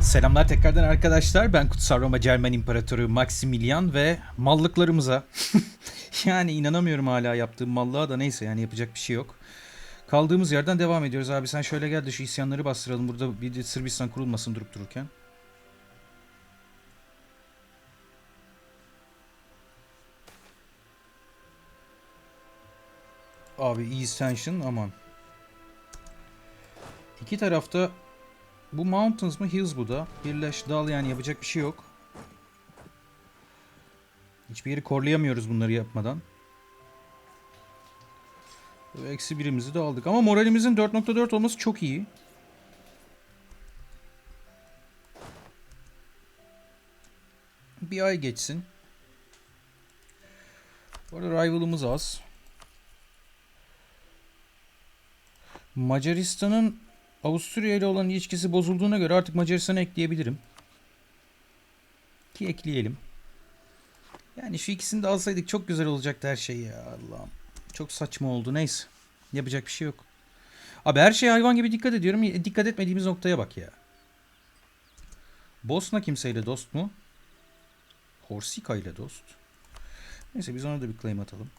Selamlar tekrardan arkadaşlar. Ben Kutsal Roma Cermen İmparatoru Maximilian ve mallıklarımıza yani inanamıyorum hala yaptığım mallığa da neyse yani yapacak bir şey yok. Kaldığımız yerden devam ediyoruz. Abi sen şöyle gel de şu isyanları bastıralım. Burada bir Sırbistan kurulmasın durup dururken. Abi East Tension aman. İki tarafta bu Mountains mı Hills bu da. Birleş dal yani yapacak bir şey yok. Hiçbir yeri korlayamıyoruz bunları yapmadan. Eksi birimizi de aldık. Ama moralimizin 4.4 olması çok iyi. Bir ay geçsin. Bu arada rival'ımız az. Macaristan'ın Avusturya ile olan ilişkisi bozulduğuna göre artık Macaristan'ı ekleyebilirim. Ki ekleyelim. Yani şu ikisini de alsaydık çok güzel olacaktı her şey ya Allah'ım. Çok saçma oldu neyse. Yapacak bir şey yok. Abi her şeye hayvan gibi dikkat ediyorum. E, Dikkat etmediğimiz noktaya bak ya. Bosna kimseyle dost mu? Korsika ile dost. Neyse biz ona da bir claim atalım.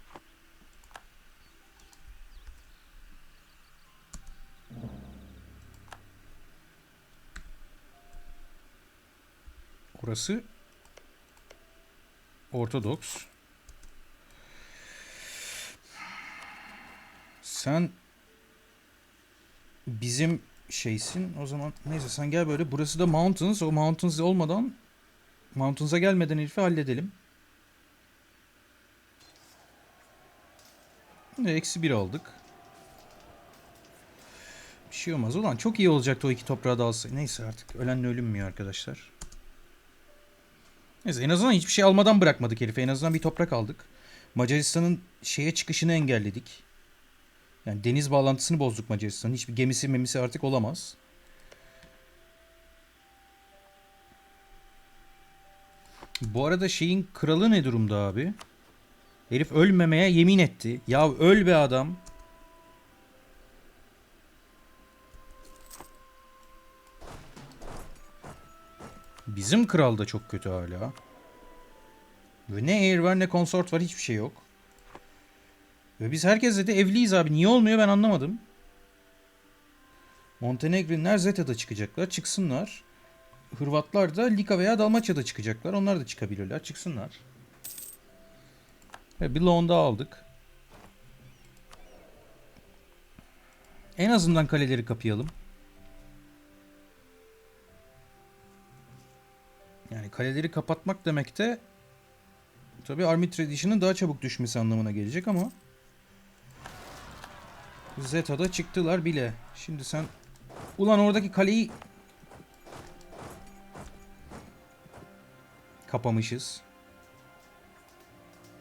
Orası Ortodoks. Sen bizim şeysin. O zaman neyse sen gel böyle. Burası da Mountains. O Mountains olmadan Mountains'a gelmeden herifi halledelim. Eksi bir aldık. Bir şey olmaz. Ulan çok iyi olacaktı o iki toprağı da alsaydı. Neyse artık. Ölenle ölünmüyor arkadaşlar. Neyse en azından hiçbir şey almadan bırakmadık herife. En azından bir toprak aldık. Macaristan'ın şeye çıkışını engelledik. Yani deniz bağlantısını bozduk Macaristan'ın. Hiçbir gemisi memisi artık olamaz. Bu arada şeyin kralı ne durumda abi? Herif ölmemeye yemin etti. Ya öl be adam. Bizim kral da çok kötü hala. Ve ne heir var ne konsort var hiçbir şey yok. Ve biz herkesle de evliyiz abi. Niye olmuyor ben anlamadım. Montenegrinler Zeta'da çıkacaklar. Çıksınlar. Hırvatlar da Lika veya Dalmaçya'da çıkacaklar. Onlar da çıkabilirler. Çıksınlar. Ve bir loan daha aldık. En azından kaleleri kapayalım. Yani kaleleri kapatmak demek de tabi Army Tradition'ın daha çabuk düşmesi anlamına gelecek ama Zeta'da çıktılar bile. Şimdi sen ulan oradaki kaleyi kapamışız.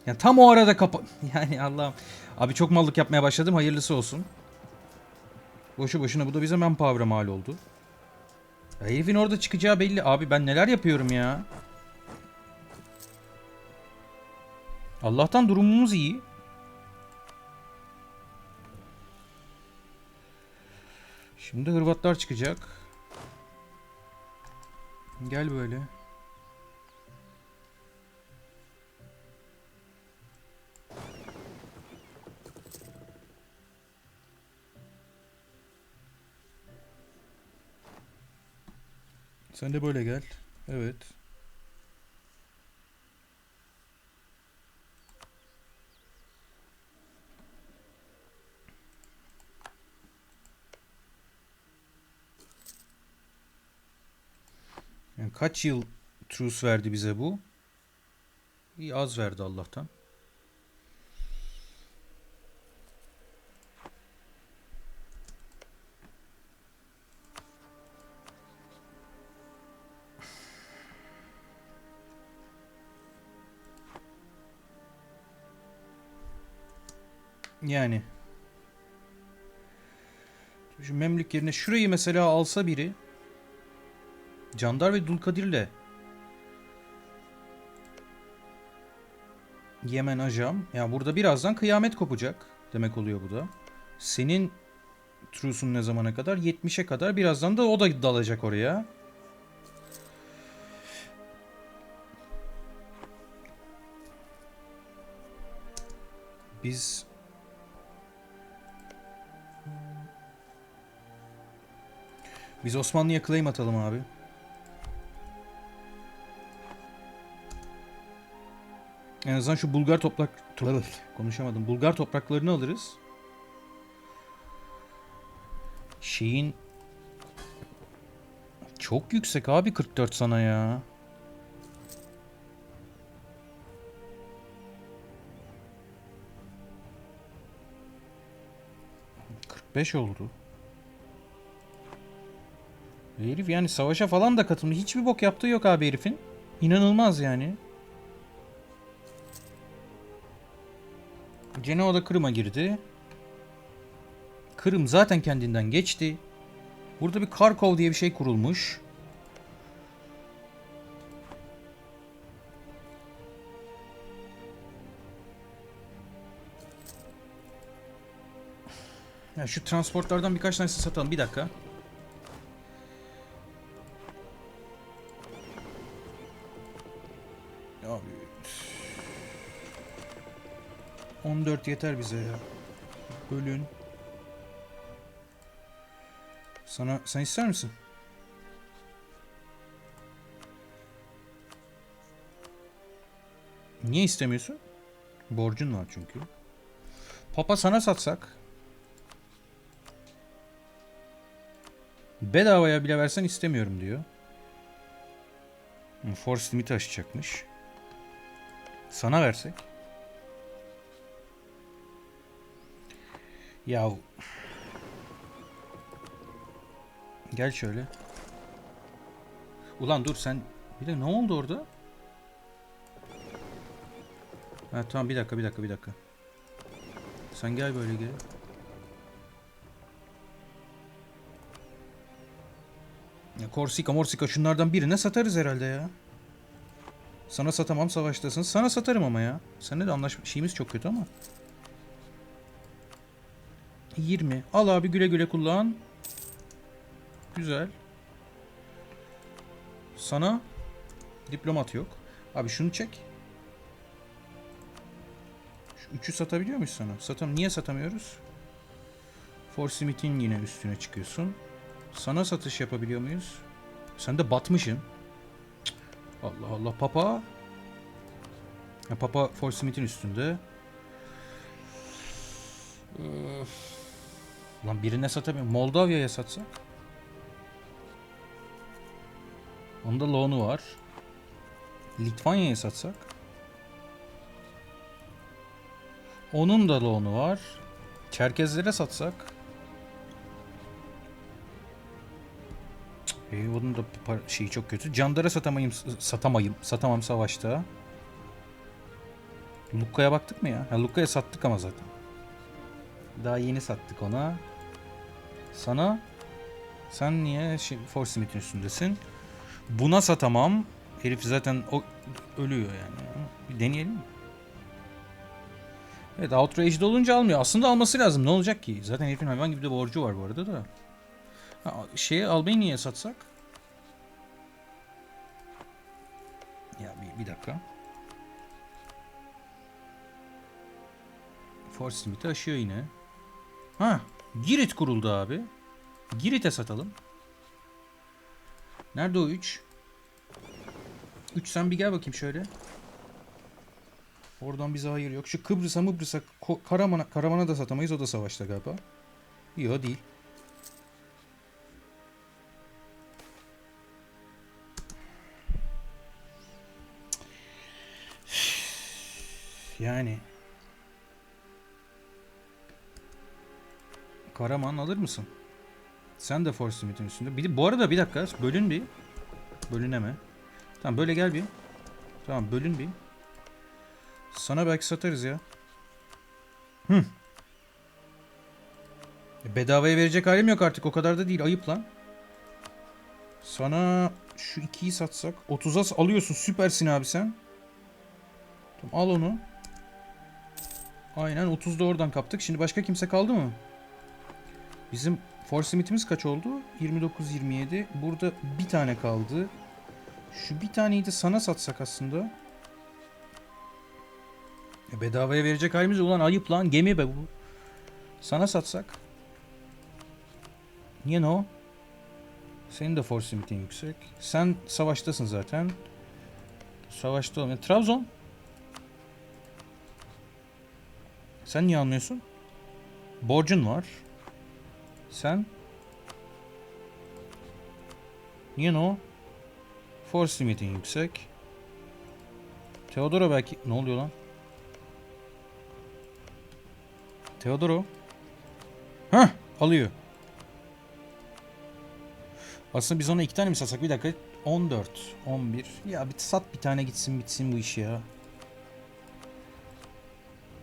Ya tam o arada kapa... Yani Allah'ım. Abi çok mallık yapmaya başladım. Hayırlısı olsun. Boşu boşuna bu da bize manpower'a mal oldu. Ya herifin orada çıkacağı belli. Abi ben neler yapıyorum ya. Allah'tan durumumuz iyi. Şimdi Hırvatlar çıkacak. Gel böyle. Sen de böyle gel. Evet. Yani kaç yıl truce verdi bize bu? İyi az verdi Allah'tan. Yani. Şu Memlük yerine şurayı mesela alsa biri Candar ve Dulkadir'le Yemen Ajam. Ya burada birazdan kıyamet kopacak. Demek oluyor bu da. Senin Truce'un ne zamana kadar? 70'e kadar. Birazdan da o da dalacak oraya. Biz Biz Osmanlı'ya claim atalım abi. En azından şu Bulgar toprak konuşamadım. Bulgar topraklarını alırız. Şeyin çok yüksek abi 44 sana ya. ...45 oldu. Herif yani savaşa falan da katılmış. Hiçbir bok yaptığı yok abi herifin. İnanılmaz yani. Cenova'da Kırım'a girdi. Kırım zaten kendinden geçti. Burada bir Karkov diye bir şey kurulmuş. Ya şu transportlardan birkaç tanesini satalım. Bir dakika. 14 yeter bize ya. Bölün. Sana sen ister misin? Niye istemiyorsun? Borcun var çünkü. Papa sana satsak. Bedavaya bile versen istemiyorum diyor. Force limit aşacakmış. Sana versek. Ya Gel şöyle. Ulan dur sen bir de ne oldu orada? Ha tamam bir dakika bir dakika bir dakika. Sen gel böyle gel. Ya Korsika Morsika şunlardan birine satarız herhalde ya. Sana satamam savaştasın. Sana satarım ama ya. Seninle de anlaşma şeyimiz çok kötü ama. 20. Al abi güle güle kullan. Güzel. Sana diplomat yok. Abi şunu çek. Şu üçü satabiliyor muyuz sana? Satam. Niye satamıyoruz? For Smith'in yine üstüne çıkıyorsun. Sana satış yapabiliyor muyuz? Sen de batmışsın. Allah Allah papa. Ya, papa For Smith'in üstünde. Lan birine satamıyorum. Moldavya'ya satsak. Onda loan'u var. Litvanya'ya satsak. Onun da loan'u var. Çerkezlere satsak. E, onun da şeyi çok kötü. Candar'a satamayım, satamayım, satamam savaşta. Lukka'ya baktık mı ya? Ha, Lukka'ya sattık ama zaten. Daha yeni sattık ona. Sana sen niye şey, Force Smith'in üstündesin? Buna satamam. Herif zaten o ölüyor yani. Bir deneyelim mi? Evet Outrage'de olunca almıyor. Aslında alması lazım. Ne olacak ki? Zaten herifin hayvan gibi de borcu var bu arada da. Ha, şeye Albanya'ya satsak? Ya bir, bir dakika. Force Smith'i aşıyor yine. Ha, Girit kuruldu abi. Girit'e satalım. Nerede o 3? 3 sen bir gel bakayım şöyle. Oradan bize hayır yok. Şu Kıbrıs'a Mıbrıs'a Karaman'a Karaman'a da satamayız. O da savaşta galiba. Yok değil. Yani Karaman alır mısın? Sen de Force Smith'in üstünde. Bir bu arada bir dakika. Bölün bir. Bölüneme. Tamam böyle gel bir. Tamam bölün bir. Sana belki satarız ya. Hı. E, bedavaya verecek halim yok artık. O kadar da değil. Ayıp lan. Sana şu ikiyi satsak. 30'a alıyorsun. Süpersin abi sen. Tamam al onu. Aynen 30 da oradan kaptık. Şimdi başka kimse kaldı mı? Bizim force limitimiz kaç oldu? 29-27. Burada bir tane kaldı. Şu bir taneyi de sana satsak aslında. E bedavaya verecek halimiz ulan ayıp lan gemi be bu. Sana satsak. Niye no? Senin de force limitin yüksek. Sen savaştasın zaten. Savaşta olmayan. Trabzon. Sen niye almıyorsun? Borcun var. Sen? Niye no? Force limitin yüksek. Teodoro belki... Ne oluyor lan? Teodoro. Hah alıyor. Aslında biz ona iki tane mi satsak? Bir dakika. 14, 11. Ya bir sat bir tane gitsin bitsin bu iş ya.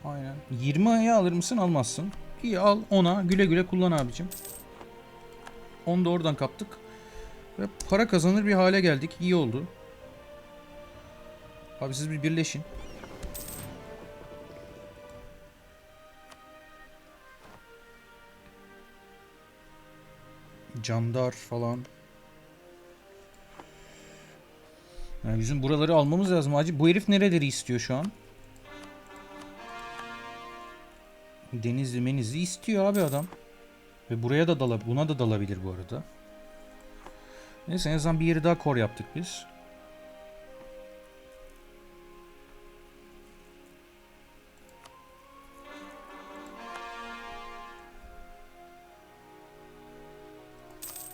Aynen. 20 aya alır mısın? Almazsın. İyi al ona. Güle güle kullan abicim. 10 da oradan kaptık. Ve para kazanır bir hale geldik. İyi oldu. Abi siz bir birleşin. Candar falan. Yani bizim buraları almamız lazım. Acı bu herif nereleri istiyor şu an? Denizli menizli istiyor abi adam. Ve buraya da dala buna da dalabilir bu arada. Neyse en azından bir yeri daha kor yaptık biz.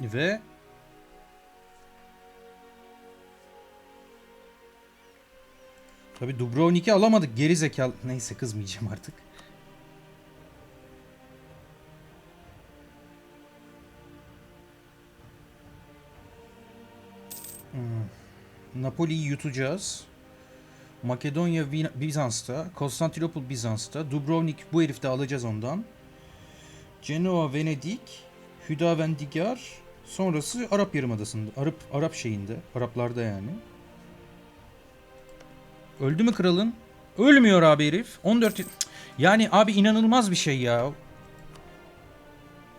Ve Tabi Dubrovnik'i alamadık geri zekalı. Neyse kızmayacağım artık. Napoli'yi yutacağız. Makedonya Bizans'ta, Konstantinopol Bizans'ta, Dubrovnik bu herifte alacağız ondan. Cenova, Venedik, Hüdavendigar, sonrası Arap Yarımadası'nda, Arap Arap şeyinde, Araplarda yani. Öldü mü kralın? Ölmüyor abi herif. 14 Cık. yani abi inanılmaz bir şey ya.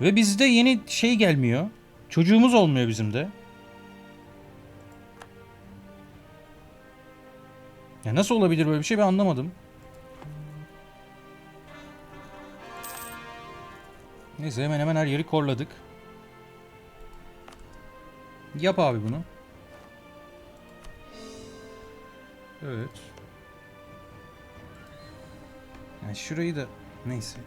Ve bizde yeni şey gelmiyor. Çocuğumuz olmuyor bizim de. Ya nasıl olabilir böyle bir şey ben anlamadım. Neyse hemen hemen her yeri korladık. Yap abi bunu. Evet. Yani şurayı da neyse.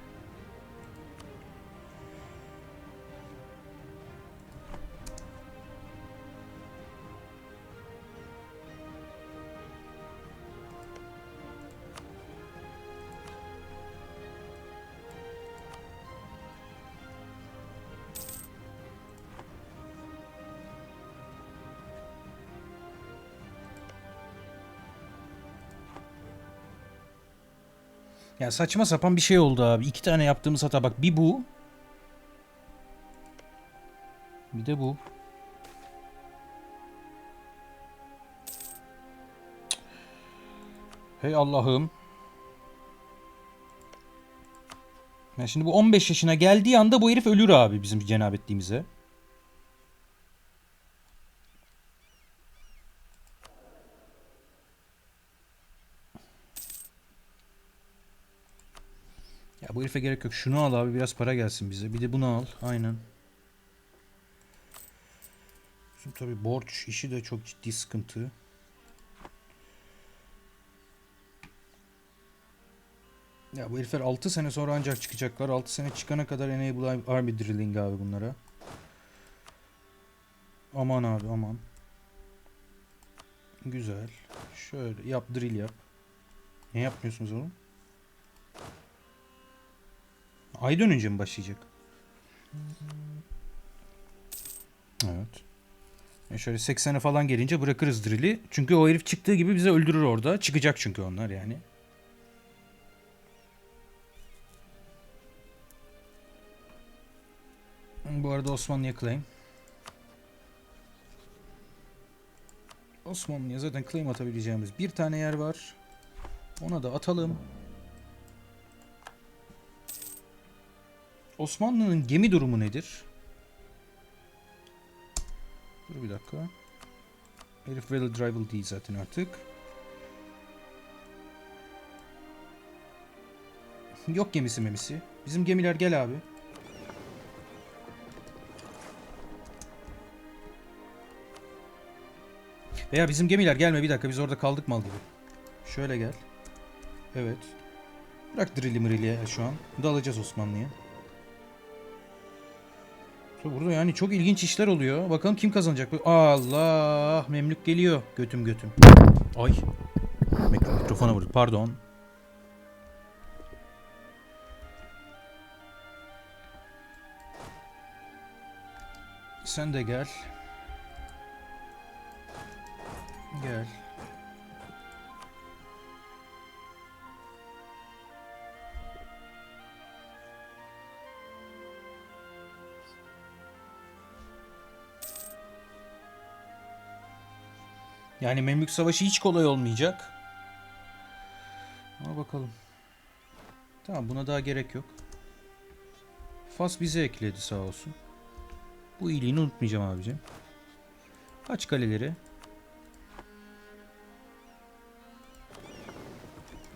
Ya saçma sapan bir şey oldu abi. İki tane yaptığımız hata bak. Bir bu. Bir de bu. Hey Allah'ım. Ya şimdi bu 15 yaşına geldiği anda bu herif ölür abi bizim cenabetliğimize. Herife gerek yok. Şunu al abi biraz para gelsin bize. Bir de bunu al. Aynen. Bizim tabii borç işi de çok ciddi sıkıntı. Ya bu herifler 6 sene sonra ancak çıkacaklar. 6 sene çıkana kadar Enable Army Drilling abi bunlara. Aman abi aman. Güzel. Şöyle yap drill yap. Ne yapmıyorsunuz oğlum? Ay dönünce mi başlayacak? Evet. E şöyle 80'e falan gelince bırakırız drill'i. Çünkü o herif çıktığı gibi bizi öldürür orada. Çıkacak çünkü onlar yani. Bu arada Osmanlı'ya claim. Osmanlı'ya zaten claim atabileceğimiz bir tane yer var. Ona da atalım. Osmanlı'nın gemi durumu nedir? Dur bir dakika. Herif Valid Rival değil zaten artık. Yok gemisi memisi. Bizim gemiler gel abi. Veya bizim gemiler gelme bir dakika biz orada kaldık mal gibi. Şöyle gel. Evet. Bırak drilli mrilli şu an. Dalacağız Osmanlı'ya. Burada yani çok ilginç işler oluyor. Bakalım kim kazanacak. Allah! Memlük geliyor. Götüm götüm. Ay. Mik- Mikrofona vurdu. Pardon. Sen de gel. Gel. Yani Memlük Savaşı hiç kolay olmayacak. Ama bakalım. Tamam buna daha gerek yok. Fas bize ekledi sağ olsun. Bu iyiliğini unutmayacağım abicim. Aç kaleleri.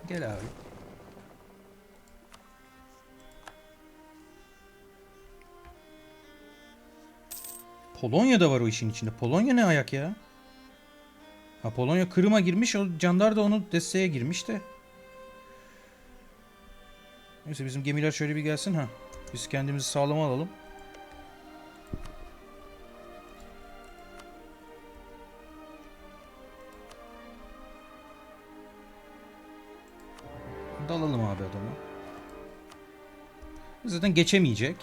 Gel abi. Polonya da var o işin içinde. Polonya ne ayak ya? Ha Polonya Kırım'a girmiş. O Candar da onu desteğe girmiş de. Neyse bizim gemiler şöyle bir gelsin ha. Biz kendimizi sağlama alalım. Dalalım abi adamı. Zaten geçemeyecek.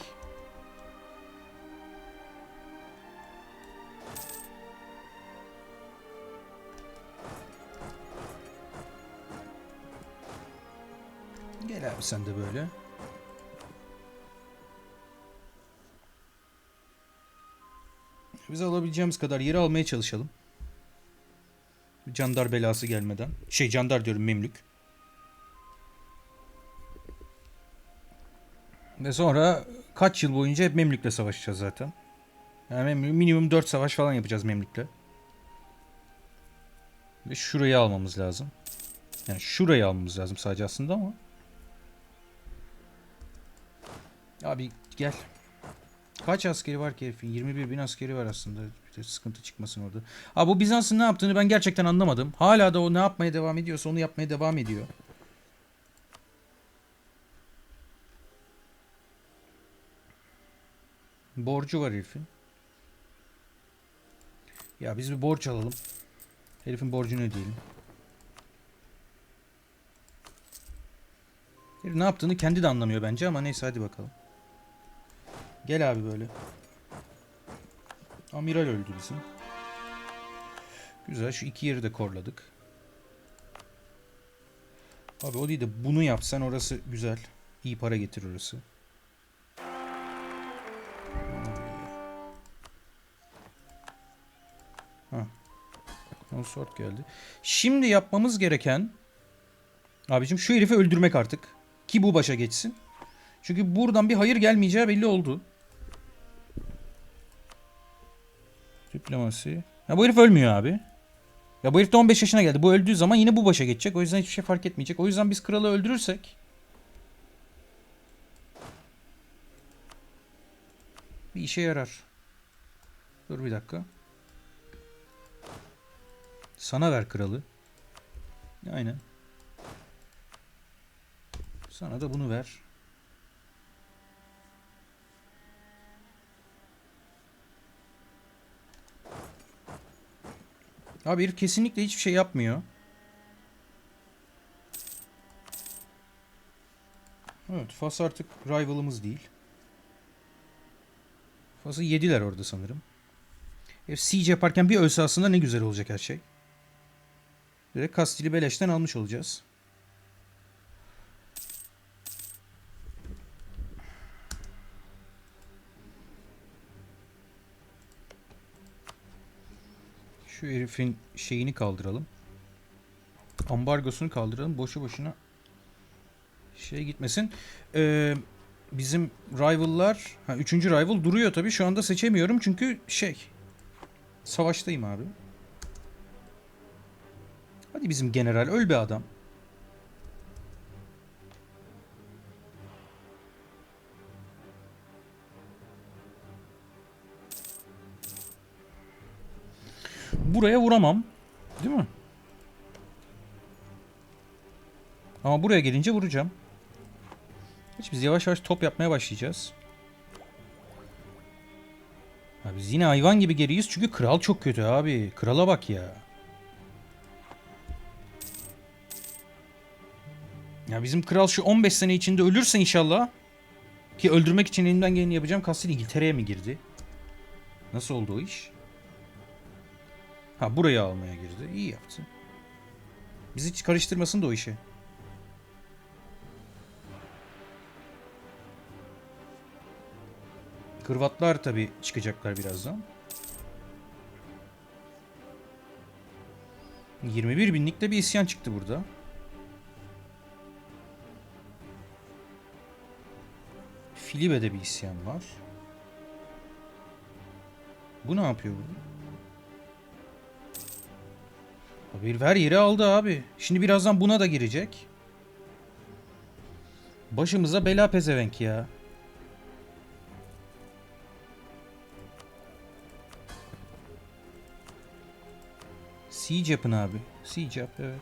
Sen de böyle. Biz alabileceğimiz kadar yeri almaya çalışalım. Candar belası gelmeden. Şey candar diyorum memlük. Ve sonra kaç yıl boyunca hep Memlük'le savaşacağız zaten. Yani minimum 4 savaş falan yapacağız Memlük'le. Ve şurayı almamız lazım. Yani şurayı almamız lazım sadece aslında ama. Abi gel. Kaç askeri var ki herifin? 21 bin askeri var aslında. Bir de sıkıntı çıkmasın orada. Abi bu Bizans'ın ne yaptığını ben gerçekten anlamadım. Hala da o ne yapmaya devam ediyorsa onu yapmaya devam ediyor. Borcu var herifin. Ya biz bir borç alalım. Herifin borcunu ödeyelim. Herif ne yaptığını kendi de anlamıyor bence ama neyse hadi bakalım. Gel abi böyle. Amiral öldü bizim. Güzel şu iki yeri de korladık. Abi o değil de bunu yapsan orası güzel. İyi para getir orası. Ha. Consort geldi. Şimdi yapmamız gereken abicim şu herifi öldürmek artık. Ki bu başa geçsin. Çünkü buradan bir hayır gelmeyeceği belli oldu. Diplomasi. Ya bu herif ölmüyor abi. Ya bu herif de 15 yaşına geldi. Bu öldüğü zaman yine bu başa geçecek. O yüzden hiçbir şey fark etmeyecek. O yüzden biz kralı öldürürsek bir işe yarar. Dur bir dakika. Sana ver kralı. Aynen. Sana da bunu ver. Abi herif kesinlikle hiçbir şey yapmıyor. Evet Fas artık rival'ımız değil. Fas'ı yediler orada sanırım. Herif siege yaparken bir ölse aslında ne güzel olacak her şey. Direkt Kastil'i beleşten almış olacağız. Şu herifin şeyini kaldıralım. Ambargosunu kaldıralım. Boşu boşuna şey gitmesin. Ee, bizim rival'lar, ha, üçüncü rival duruyor tabii. Şu anda seçemiyorum çünkü şey, savaştayım abi. Hadi bizim general öl be adam. Buraya vuramam. Değil mi? Ama buraya gelince vuracağım. Hiç biz yavaş yavaş top yapmaya başlayacağız. Abi biz yine hayvan gibi geriyiz çünkü kral çok kötü abi. Krala bak ya. Ya bizim kral şu 15 sene içinde ölürse inşallah ki öldürmek için elimden geleni yapacağım. Kastil İngiltere'ye mi girdi? Nasıl oldu o iş? Ha burayı almaya girdi. İyi yaptı. Bizi hiç karıştırmasın da o işe. Hırvatlar tabi çıkacaklar birazdan. 21 binlikte bir isyan çıktı burada. Filibe'de bir isyan var. Bu ne yapıyor burada? Abi her yeri aldı abi. Şimdi birazdan buna da girecek. Başımıza bela pezevenk ya. Siege yapın abi. Siege evet.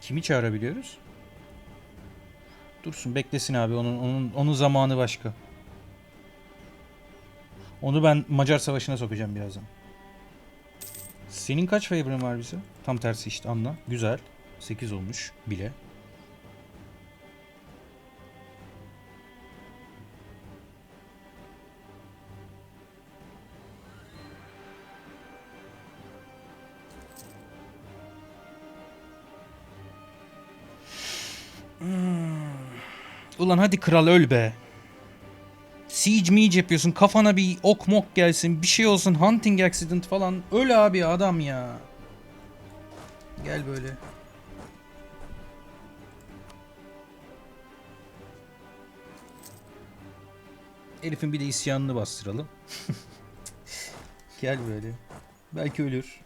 Kimi çağırabiliyoruz? Dursun beklesin abi onun onun onun zamanı başka. Onu ben Macar Savaşı'na sokacağım birazdan. Senin kaç favor'ın var bize? Tam tersi işte anla. Güzel. 8 olmuş bile. Ulan hadi kral öl be. Siege miege yapıyorsun kafana bir ok mok gelsin bir şey olsun hunting accident falan öl abi adam ya. Gel böyle. Herifin bir de isyanını bastıralım. Gel böyle. Belki ölür.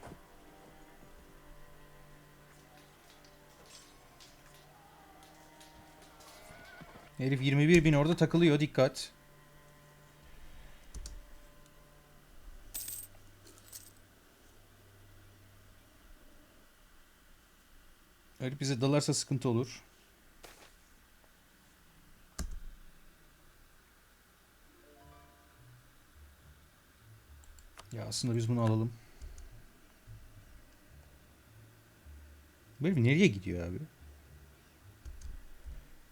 Herif 21 bin orada takılıyor dikkat. Herif bize dalarsa sıkıntı olur. Ya aslında biz bunu alalım. Bu herif nereye gidiyor abi?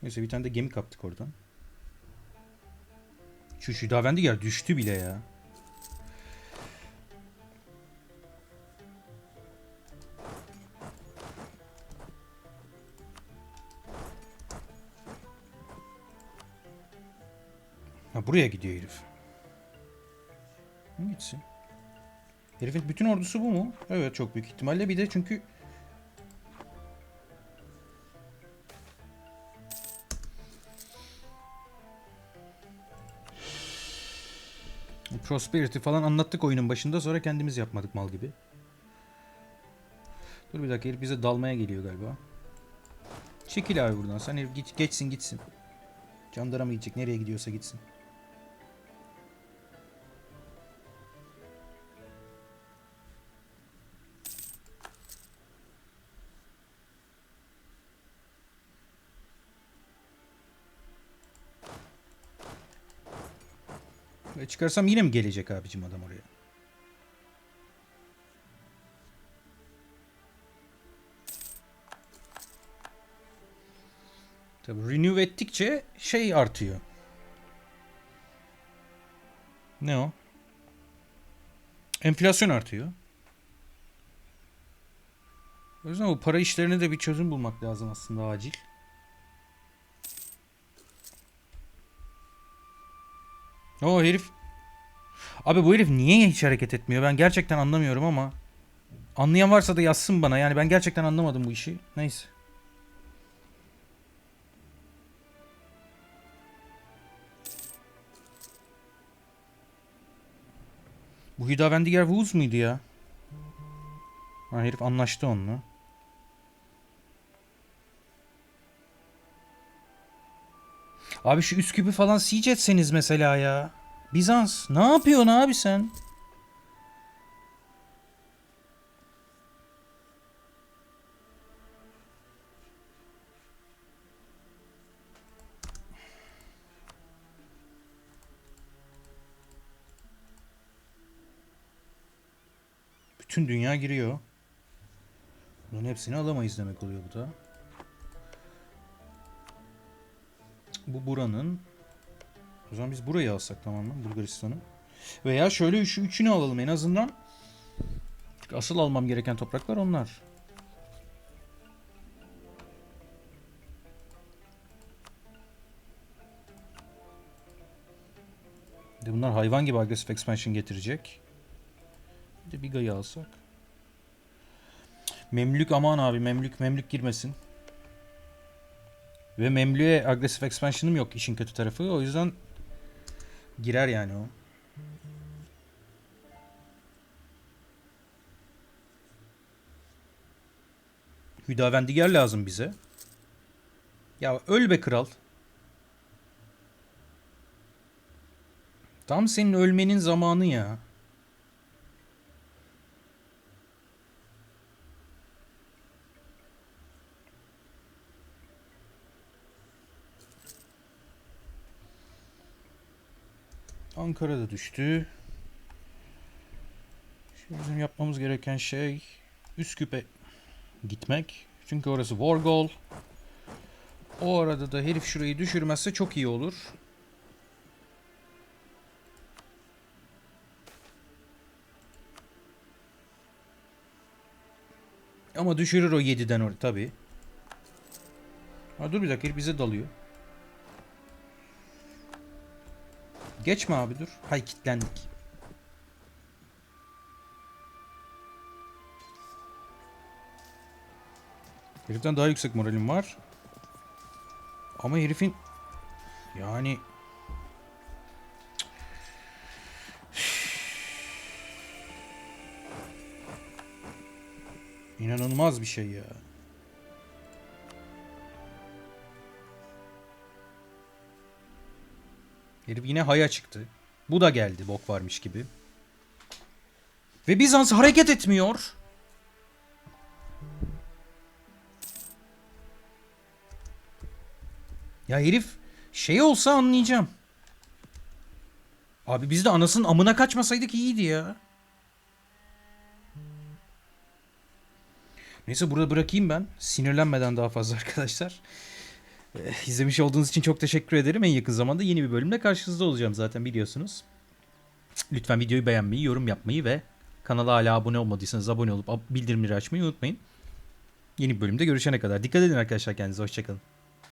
Neyse bir tane de gemi kaptık oradan. Şu şu Davendigar düştü bile ya. Ha buraya gidiyor herif. Gitsin. Herifin bütün ordusu bu mu? Evet çok büyük ihtimalle. Bir de çünkü Prosperity falan anlattık oyunun başında sonra kendimiz yapmadık mal gibi. Dur bir dakika herif bize dalmaya geliyor galiba. Çekil abi buradan sen herif git, geçsin gitsin. Candara mı gidecek nereye gidiyorsa gitsin. Çıkarsam yine mi gelecek abicim adam oraya? Tabii renew ettikçe şey artıyor. Ne o? Enflasyon artıyor. O yüzden bu para işlerine de bir çözüm bulmak lazım aslında acil. O herif. Abi bu herif niye hiç hareket etmiyor? Ben gerçekten anlamıyorum ama. Anlayan varsa da yazsın bana. Yani ben gerçekten anlamadım bu işi. Neyse. Bu Hüdavendigar Wuz muydu ya? Ha, herif anlaştı onunla. Abi şu Üsküp'ü falan siege etseniz mesela ya. Bizans. Ne yapıyorsun abi sen? Bütün dünya giriyor. Bunların hepsini alamayız demek oluyor bu da. Bu buranın. O zaman biz burayı alsak tamam mı? Bulgaristan'ı. Veya şöyle şu üçünü alalım en azından. Asıl almam gereken topraklar onlar. De bunlar hayvan gibi agresif expansion getirecek. Bir de Biga'yı alsak. Memlük aman abi Memlük Memlük girmesin. Ve Memlük'e agresif expansion'ım yok işin kötü tarafı. O yüzden girer yani o. Hüdavendigar lazım bize. Ya öl be kral. Tam senin ölmenin zamanı ya. Ankara'da düştü. Şimdi bizim yapmamız gereken şey Üsküp'e gitmek. Çünkü orası war goal. O arada da herif şurayı düşürmezse çok iyi olur. Ama düşürür o 7'den or tabi. Ha dur bir dakika herif bize dalıyor. Geçme abi dur. Hay kilitlendik. Heriften daha yüksek moralim var. Ama herifin yani inanılmaz bir şey ya. Herif yine haya çıktı. Bu da geldi bok varmış gibi. Ve Bizans hareket etmiyor. Ya herif şey olsa anlayacağım. Abi biz de anasının amına kaçmasaydık iyiydi ya. Neyse burada bırakayım ben. Sinirlenmeden daha fazla arkadaşlar. Eh, İzlemiş olduğunuz için çok teşekkür ederim. En yakın zamanda yeni bir bölümle karşınızda olacağım zaten biliyorsunuz. Lütfen videoyu beğenmeyi, yorum yapmayı ve kanala hala abone olmadıysanız abone olup bildirimleri açmayı unutmayın. Yeni bir bölümde görüşene kadar. Dikkat edin arkadaşlar kendinize. Hoşçakalın.